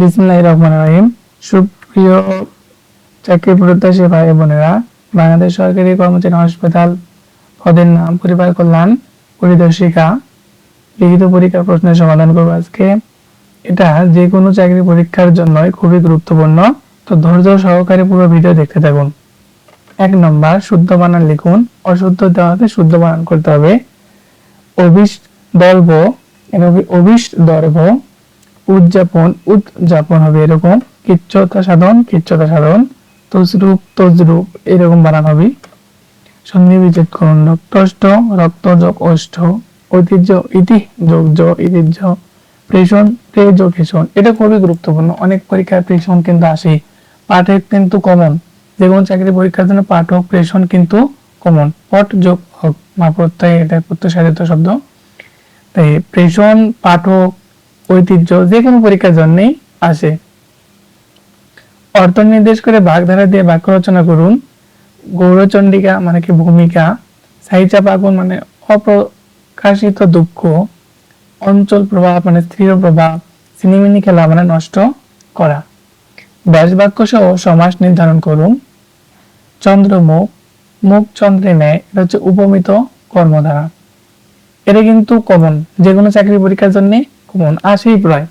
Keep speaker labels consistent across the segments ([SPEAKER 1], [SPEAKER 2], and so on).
[SPEAKER 1] বিসমুল্লাহ রহমান রহিম। সুপ্রিয় চাকরি প্রত্যাশী ভাই বোনেরা, বাংলাদেশ সরকারি কর্মচারী হাসপাতাল পদের নাম পরিবার কল্যাণ পরিদর্শিকা, লিখিত পরীক্ষার প্রশ্নের সমাধান করব আজকে। এটা যে কোনো চাকরি পরীক্ষার জন্যই খুবই গুরুত্বপূর্ণ, তো ধৈর্য সহকারে পুরো ভিডিও দেখতে থাকুন। এক নম্বর, শুদ্ধ বানান লিখুন। অশুদ্ধ দেওয়াতে শুদ্ধ বানান করতে হবে। অভিষ দর্ভ অভিষ দর্ভ উদযাপন উদযাপন হবে এরকম। কিচ্ছতা সাধন কিচ্ছতা সাধন, তজরূপ তজরূপ, এরকম বানান হবে। সন্ধি বিচ্ছেদ করুন, রক্তষ্ট, রক্তযোগ, অষ্ট, ঐতিহ্য ইতি যোগ, জ ঐতিহ্য প্রেষণ, প্রেজ খেষণ এটা খুবই গুরুত্বপূর্ণ। অনেক পরীক্ষায় প্রেষণ কিন্তু আসে। পাঠক কিন্তু কমন। যে কোনো চাকরি পরীক্ষার জন্য পাঠক প্রেষণ কিন্তু কমন। পট, যোগ, হক। মা প্রত্যয় এটা প্রত্যাশারিত শব্দ। তাই প্রেষণ, পাঠক ঐতিহ্য যে কোনো পরীক্ষার জন্যই আসে। অর্থ নির্দেশ করে বাগধারা দিয়ে বাক্য রচনা করুন। গৌরচন্ডিকা মানে কি ভূমিকা? সাইচা পাগুন মানে অপ্রকাশিত দুঃখ। অঞ্চল প্রভাব মানে স্থির প্রভাব। সিনেমিনি খেলা মানে নষ্ট করা। ব্যাস বাক্য সহ সমাস নির্ধারণ করুন। চন্দ্রমুখ মুখ। চন্দ্রে নেয় এটা হচ্ছে উপমিত কর্মধারা। এটা কিন্তু কমন। যে কোনো চাকরি পরীক্ষার জন্য কমন আসেই প্রায়।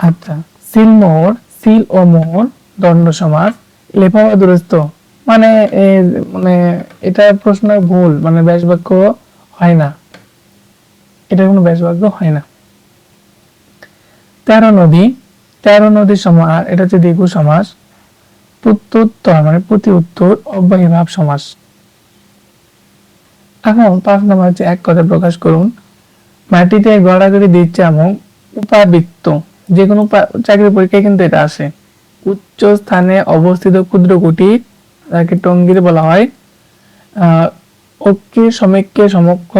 [SPEAKER 1] আচ্ছা সিল মোহর, সিল ও মোহর, দণ্ড সমাস লেফা বা দূরস্থ। মানে মানে এটা প্রশ্ন ভুল মানে ব্যাস বাক্য হয় না। এটা কোনো ব্যাস বাক্য হয় না। তেরো নদী তেরো নদী সমাস এটা হচ্ছে দ্বিগু সমাস প্রত্যুত্তর মানে প্রতি উত্তর অব্যাহী ভাব সমাস এখন পাঁচ নম্বর হচ্ছে এক কথা প্রকাশ করুন। মাটিতে গড়াগড়ি দিচ্ছে এবং উপাবৃত্ত যে কোনো চাকরি পরীক্ষায় কিন্তু এটা আসে। উচ্চ স্থানে অবস্থিত ক্ষুদ্র কুটি যাকে টঙ্গির বলা হয় অক্ষি সমীক্ষে সমক্ষ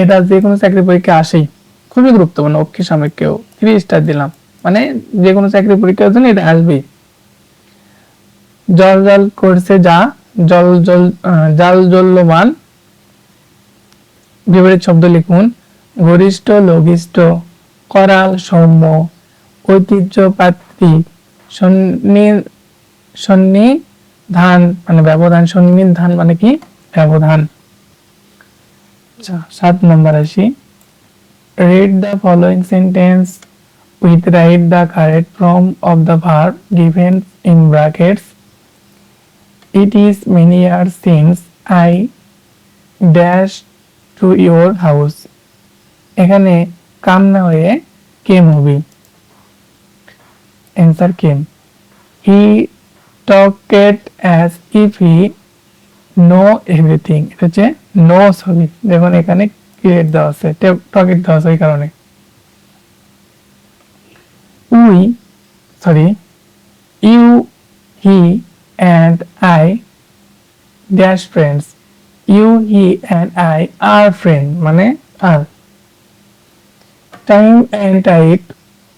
[SPEAKER 1] এটা যে কোনো চাকরি পরীক্ষা আসেই। খুবই গুরুত্বপূর্ণ অক্ষি সমীক্ষেও থ্রি স্টার দিলাম। মানে যে কোনো চাকরি পরীক্ষার জন্য এটা আসবেই। জল জল করছে যা, জল জল জাল জ্বল্যমান বিপরীত শব্দ লিখুন। ঘনিষ্ঠ, লঘিষ্ঠ, করাল, সৌম্য ঐতিহ্যপাত্রী সন্নিধান মানে ব্যবধান। সন্নিধান মানে কি? ব্যবধান। আচ্ছা, সাত নম্বর আসি। Read the following sentence with write the correct form of the verb given in brackets it is many year since I dash to your house এখানে কাম না হয়ে কেম হবে answer came he talk talked as if he know everything এটা হচ্ছে no ছবি। দেখুন এখানে create দেওয়া আছে। টকেট দেওয়া আছে কারণে। We sorry you he and I dash friends you he and I are friend মানে আর time and tight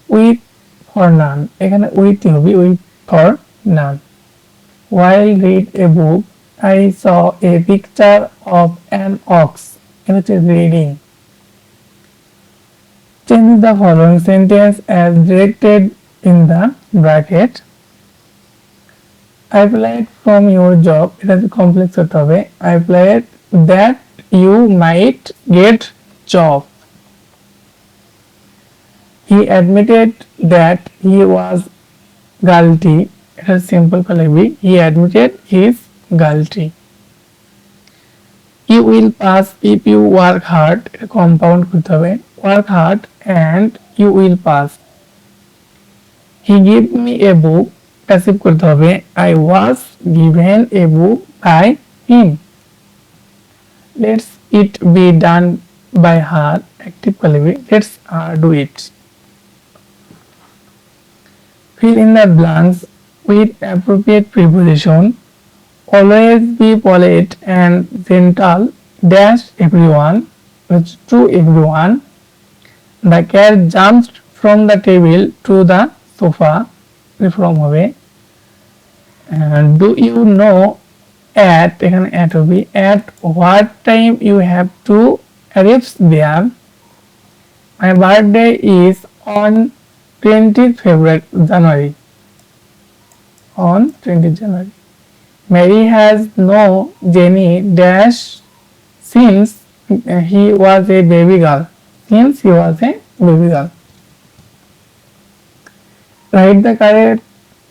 [SPEAKER 1] with for none এখানে উইথই হবে with for none while read a book I saw a picture of an ox এটা হচ্ছে reading change the following sentence as directed in the bracket I applied from your job এটা complex হতে হবে I applied that you might get job he admitted that he was guilty এটা simple করে লিখবি he admitted his guilty you will pass if you work hard compound করতে হবে work hard and you will pass he give me a book passive করতে হবে I was given a book by him let's it be done by her active করে লিখবি let's do it fill in the blanks with appropriate preposition. Always be polite and gentle. Dash everyone. It's to everyone. The cat jumped from the table to the sofa. From হবে And do you know at এখানে at হবে at what time you have to arrive there? My birthday is on 20th February January on 20th January Mary has no Jenny dash since uh, he was a baby girl since he was a baby girl write the correct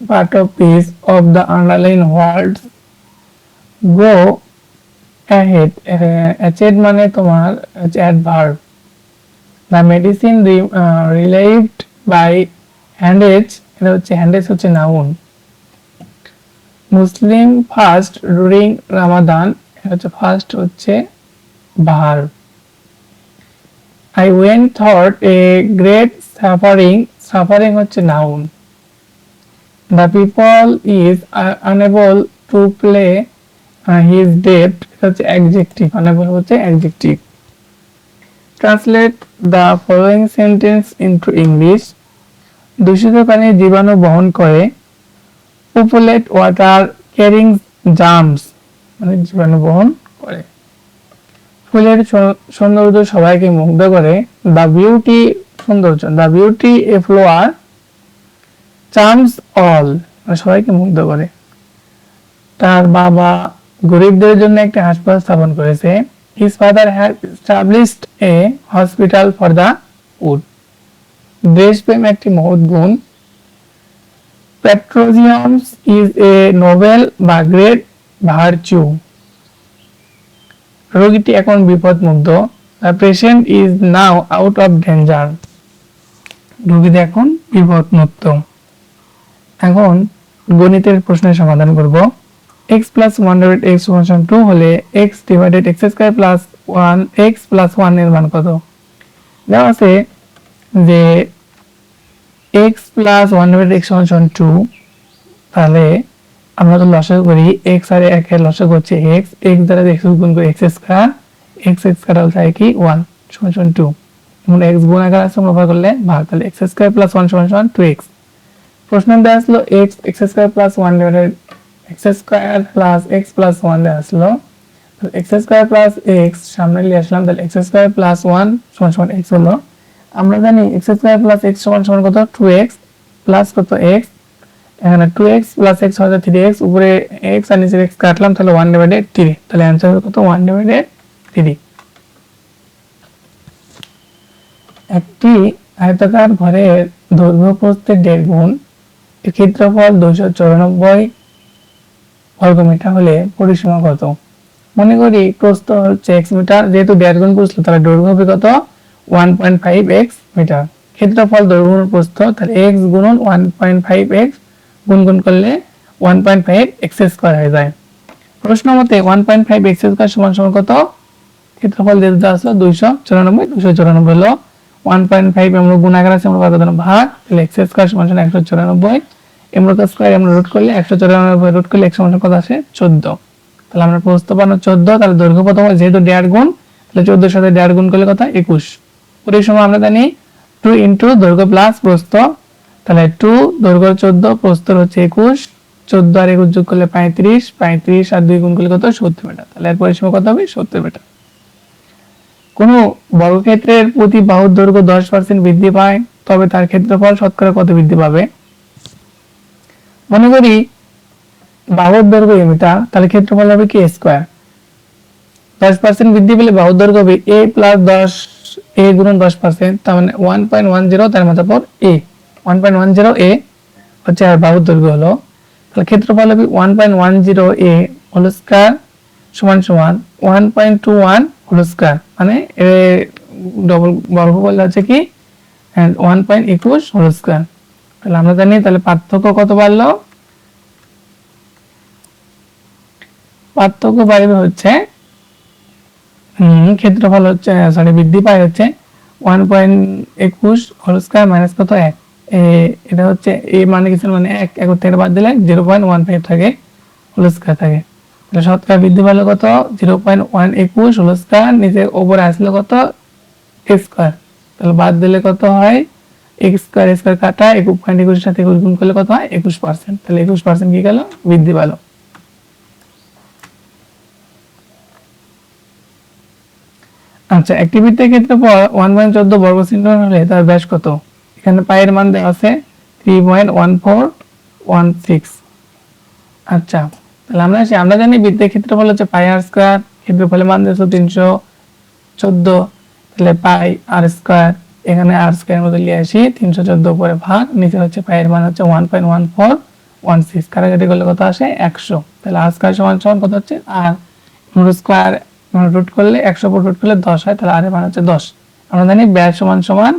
[SPEAKER 1] part of piece of the underlined words go ahead uh, ahead মানে তোমার হচ্ছে adverb the medicine re, uh, relieved by handage এটা হচ্ছে handage হচ্ছে noun. Muslim fast during Ramadan এটা হচ্ছে first হচ্ছে verb. I went thought a great suffering suffering হচ্ছে noun the people is unable to play his date এটা হচ্ছে adjective unable হচ্ছে adjective translate the following sentence into English দূষিত পানি জীবাণু বহন করে উপলেট ওয়াটার ক্যারিং জার্মস মানে জীবাণু বহন করে। ফুলের সৌন্দর্য সবাইকে মুগ্ধ করে। দ্য বিউটি সৌন্দর্য, the beauty a flower charms all মানে সবাইকে মুগ্ধ করে। তার বাবা গরিবদের জন্য একটা হাসপাতাল স্থাপন করেছে। His father had established a hospital for the wood দেশপ্রেম একটি মহৎ গুণ। পেট্রোজিয়ামস ইজ এ নোবেল বা গ্রেট ভার্চু রোগীটি এখন বিপদমুক্ত। The patient is now out of danger রোগীটি এখন বিপদমুক্ত। এখন গণিতের প্রশ্নের সমাধান করব। X plus one divide x সমান টু হলে x divided x square plus one x plus ওয়ানের মান কত? দেওয়া আছে যে x plus one divide x সমান টু তাহলে আমরা তো লসাগু করি এক্স আর এক এর লসাগু হচ্ছে এক্স এক্স দ্বারা এক্স গুণ করে এক্স স্কোয়ার এক্স এক্স হল থাকে কি? ওয়ান সমান সমান টু এবং এক্স গুণ আকার আছে আমরা করলে ভাগ। তাহলে এক্স স্কোয়ার প্লাস ওয়ান সমান সমান টু এক্স প্রশ্ন দেওয়া আসলো x x square plus one divided x square plus x plus one দেওয়া আসলো। এক্স স্কোয়ার প্লাস এক্স সামনে নিয়ে আসলাম, তাহলে এক্স স্কোয়ার প্লাস ওয়ান সমান সমান এক্স হলো আমরা জানি এক্স স্কোয়ার প্লাস এক্স সমান সমান কত? টু এক্স প্লাস কত এক্স এখানে টু এক্স প্লাস এক্স হচ্ছে থ্রি এক্স উপরে এক্স আর নিচে এক্স কাটলাম, তাহলে ওয়ান ডিভাইডেড থ্রি তাহলে অ্যান্সার হবে কত? ওয়ান ডিভাইডেড থ্রি একটি আয়তাকার ঘরের দৈর্ঘ্য প্রস্থের দেড় গুণ ক্ষেত্রফল দুশো চৌরানব্বই বর্গমিটার হলে পরিসীমা কত? মনে করি প্রস্থ হচ্ছে এক্স মিটার, যেহেতু দেড় গুণ বুঝলো, তাহলে দৈর্ঘ্য হবে কত? One point five x metre ক্ষেত্রফল দৈর্ঘ্য প্রস্থ, তাহলে এক্স গুণন ওয়ান পয়েন্ট ফাইভ এক্স গুণ গুণ করলে one point five x square হয়ে যায়। প্রশ্ন মতে ওয়ান পয়েন্ট সমান সমান কত? ক্ষেত্রফল দিয়ে দেওয়া আসলো দুইশো চুরানব্বই দুশো চুরানব্বই হলো ওয়ান পয়েন্ট ফাইভ আমরা গুণ আছে, আমরা কত ভাগ, তাহলে এক্স স্কোয়ার সমান সমান একশো চুরানব্বই। এমরো স্কোয়ার আমরা রুট করলে একশো চুরানব্বই রুট করলে একশো সমান কত আসে? চোদ্দ। তাহলে আমরা প্রস্থ পানো চোদ্দ, তাহলে দৈর্ঘ্য প্রথম যেহেতু দেড় গুণ, তাহলে চোদ্দোর সাথে দেড় গুণ করলে কত? একুশ। পুরো সময় আমরা জানি টু ইন্টু দৈর্ঘ্য প্লাস প্রস্থ। তাহলে টু দৈর্ঘ্য চোদ্দ প্রস্তর হচ্ছে একুশ, চোদ্দ আর একুশ যোগ করলে পঁয়ত্রিশ পঁয়ত্রিশ আর দুই গুণ করলে কত? সত্তর মিটার তাহলে এর পরিসীমা কত হবে? সত্তর মিটার কোন বর্গক্ষেত্রের প্রতি বাহুর দৈর্ঘ্য দশ পার্সেন্ট বৃদ্ধি পায়, তবে তার ক্ষেত্রফল শতকরা কত বৃদ্ধি পাবে? মনে করি বাহুর দৈর্ঘ্য এ মিটার তাহলে ক্ষেত্রফল হবে কি? স্কোয়ার দশ পার্সেন্ট বৃদ্ধি পেলে বাহুর দৈর্ঘ্য হবে এ প্লাস দশ এ গুণন দশ পার্সেন্ট তার মানে ওয়ান পয়েন্ট ওয়ান জিরো তার মাথার পর a one point one zero a হচ্ছে আর বাহুর দৈর্ঘ্য হলো। তাহলে ক্ষেত্রফল হবে one point one zero a whole square সমান সমান one point two one whole square মানে এ ডবল বর্গ করলে হচ্ছে কি? ওয়ান পয়েন্ট একুশ হোল স্কোয়ার তাহলে আমরা জানি, তাহলে পার্থক্য কত বাড়লো? পার্থক্য বাড়বে হচ্ছে ক্ষেত্রফল হচ্ছে সরি বৃদ্ধি পায় হচ্ছে ওয়ান পয়েন্ট একুশ হোল স্কোয়ার মাইনাস কত? এক। এটা হচ্ছে, এ মানে কিছু মানে এক এক বাদ দিলে জিরো পয়েন্ট ওয়ান ফাইভ থাকে হোল স্কোয়ার থাকে। তাহলে শতকরা বৃদ্ধি পাইলো কত? জিরো পয়েন্ট ওয়ান একুশ হোল স্কোয়ার নিচে ওপরে আসলে কত? স্কোয়ার তাহলে বাদ দিলে কত হয়? এক্স স্কোয়ার স্কোয়ার কাটা, একুশ পয়েন্ট একুশের সাথে একুশ গুণ করলে কত হয়? একুশ পার্সেন্ট তাহলে একুশ পার্সেন্ট কি গেল? বৃদ্ধি পেল আচ্ছা একটি বৃত্তের ক্ষেত্রে ওয়ান পয়েন্ট চোদ্দ বর্গ সেন্টিমিটার হলে তার ব্যাস কত? এখানে পায়ের মান দেওয়া আছে three point one four one six আচ্ছা তাহলে আমরা আসি, আমরা জানি বৃত্তের ক্ষেত্রফল হচ্ছে পাই আর স্কোয়ার ক্ষেত্রফলের মান দিয়েছে তিনশো চোদ্দ, তাহলে পাই আর স্কোয়ার এখানে আর স্কোয়ার মধ্যে নিয়ে আসি তিনশো চোদ্দ উপরে ভাগ, নিচে হচ্ছে পায়ের মান হচ্ছে one point one four one six কাটাকাটি করলে কত আসে? একশো। তাহলে আর স্কোয়ার সমান সমান কত হচ্ছে? আর স্কোয়ার রুট করলে একশো উপর রুট করলে দশ হয়, তাহলে আর এর মান হচ্ছে দশ। আমরা জানি ব্যাস সমান সমান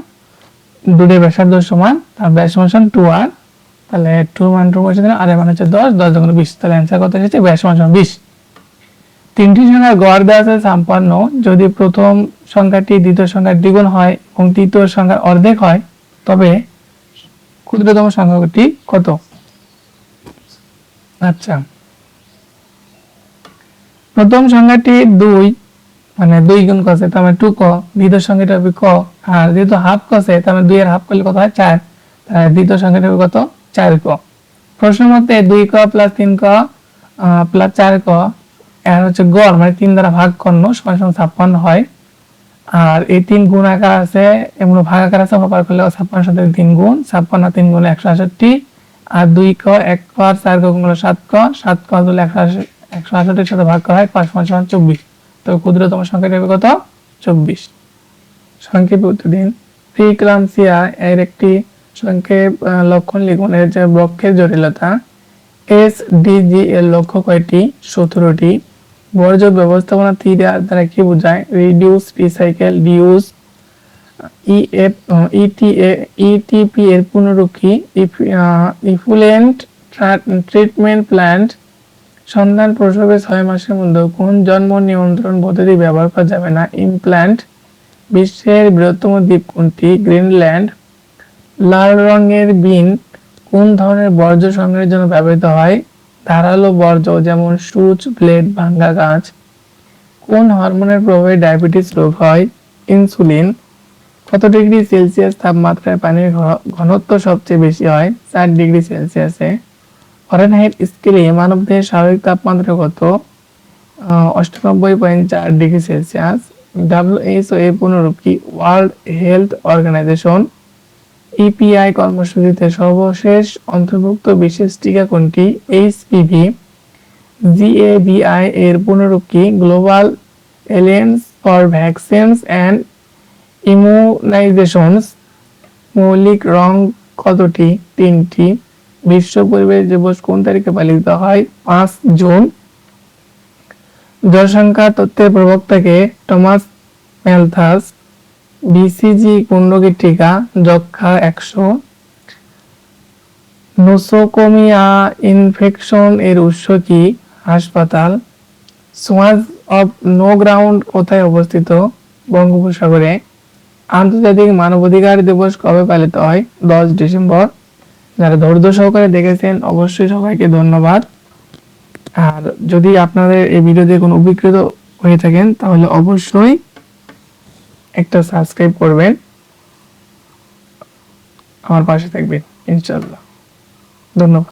[SPEAKER 1] দুটোর ব্যাসার্ধ সমান তার ব্যাস সমান সমান টু আর তাহলে টু মান টু বসে আর এর মান হচ্ছে দশ দশ যখন বিশ, তাহলে অ্যান্সার কত এসেছে? ব্যাস সমান সমান বিশ। তিনটি সংখ্যার গড় দেওয়া আছে ছাপ্পান্ন যদি প্রথম সংখ্যাটি দ্বিতীয় সংখ্যার দ্বিগুণ হয় এবং তৃতীয় সংখ্যার অর্ধেক হয়, তবে ক্ষুদ্রতম সংখ্যাটি কত? আচ্ছা। প্রথম সংখ্যাটি দুই মানে দুই গুণ কষে, তার মানে টু ক, দ্বিতীয় সংখ্যাটা হবে ক, আর যেহেতু হাফ কষে, তার মানে দুই এর হাফ করলে কত হয়? চার দ্বিতীয় সংখ্যাটা হবে কত? চার ক। প্রশ্ন মতে দুই ক প্লাস তিন ক প্লাস চার ক, এর হচ্ছে গড় মানে তিন দ্বারা ভাগ কর্ণ সমান সমান ছাপ্পান্ন হয়। আর এই তিন গুণ আকার আছে, এমন ভাগ আকার আছে ভাগ করলে ছাপ্পান্ন সাথে তিন গুণ, ছাপ্পান্ন তিন গুণ একশো আষট্টি, আর দুই ক, এক ক, আর চার ক গুণ সাত ক সাত ক হলে একশো একশো আষট্টির সাথে ভাগ করা হয় পাঁচ পাঁচ সমান চব্বিশ। তো ক্ষুদ্রতম সংখ্যাটি হবে কত? চব্বিশ। সংক্ষেপে উত্তর দিন। প্রিক্লামসিয়া এর একটি সংক্ষেপ লক্ষণ লিখুন। এর যে বক্ষের জটিলতা এস ডিজি এর লক্ষ্য কয়টি? সতেরোটি। বর্জ্য ব্যবস্থাপনা তীরা দ্বারা কি বোঝায়? Reduce recycle reuse EF ETA ETP এর পুনরূপ কি ইফুলেন্ট ট্রিটমেন্ট প্ল্যান্ট সন্তান প্রসবের ছয় মাসের মধ্যে কোন জন্ম নিয়ন্ত্রণ পদ্ধতি ব্যবহার করা যাবে না? ইমপ্ল্যান্ট বিশ্বের বৃহত্তম দ্বীপ কোনটি? গ্রিনল্যান্ড লাল রঙের বিন কোন ধরনের বর্জ্য সংগ্রহের জন্য ব্যবহৃত হয়? ধারালো বর্জ্য যেমন সুচ ব্লেড ভাঙ্গা গাছ। কোন হরমোনের প্রভাবে ডায়াবেটিস রোগ হয়? ইনসুলিন কত ডিগ্রি সেলসিয়াস তাপমাত্রায় পানির ঘনত্ব সবচেয়ে বেশি হয়? চার ডিগ্রি সেলসিয়াসে। ফরেনহাইট স্কেলে মানবদেহের স্বাভাবিক তাপমাত্রা কত? অষ্টানব্বই পয়েন্ট চার ডিগ্রি সেলসিয়াস। ডাব্লিউএইচও এর পুনরূপ কি? ওয়ার্ল্ড হেলথ অর্গানাইজেশন ইপিআই কর্মসূচিতে সর্বশেষ অন্তর্ভুক্ত বিশেষ টিকা কোনটি? এইচপিভি জিএবিআই এর পুনরূপ কি? Global alliance for vaccines and immunisations মৌলিক রং কতটি? তিনটি। বিশ্ব পরিবেশ দিবস কোন তারিখে পালিত হয়? পাঁচ জুন। জনসংখ্যা তত্ত্বের প্রবক্তাকে টমাস ম্যালথাস বিসিজি কোন টিকা যক্ষা একশো। নোসোকোমিয়া ইনফেকশন এর উৎস কি? হাসপাতাল। সোয়াজ অফ নো গ্রাউন্ড কোথায় অবস্থিত? বঙ্গোপসাগরে। আন্তর্জাতিক মানবাধিকার দিবস কবে পালিত হয়? দশ ডিসেম্বর। যারা ধৈর্য সহকারে দেখেছেন, অবশ্যই সবাইকে ধন্যবাদ। আর যদি আপনাদের এই ভিডিওতে কোনো উপকৃত হয়ে থাকেন, তাহলে অবশ্যই একটা সাবস্ক্রাইব করবেন। আমার পাশে থাকবেন ইনশাল্লাহ ধন্যবাদ।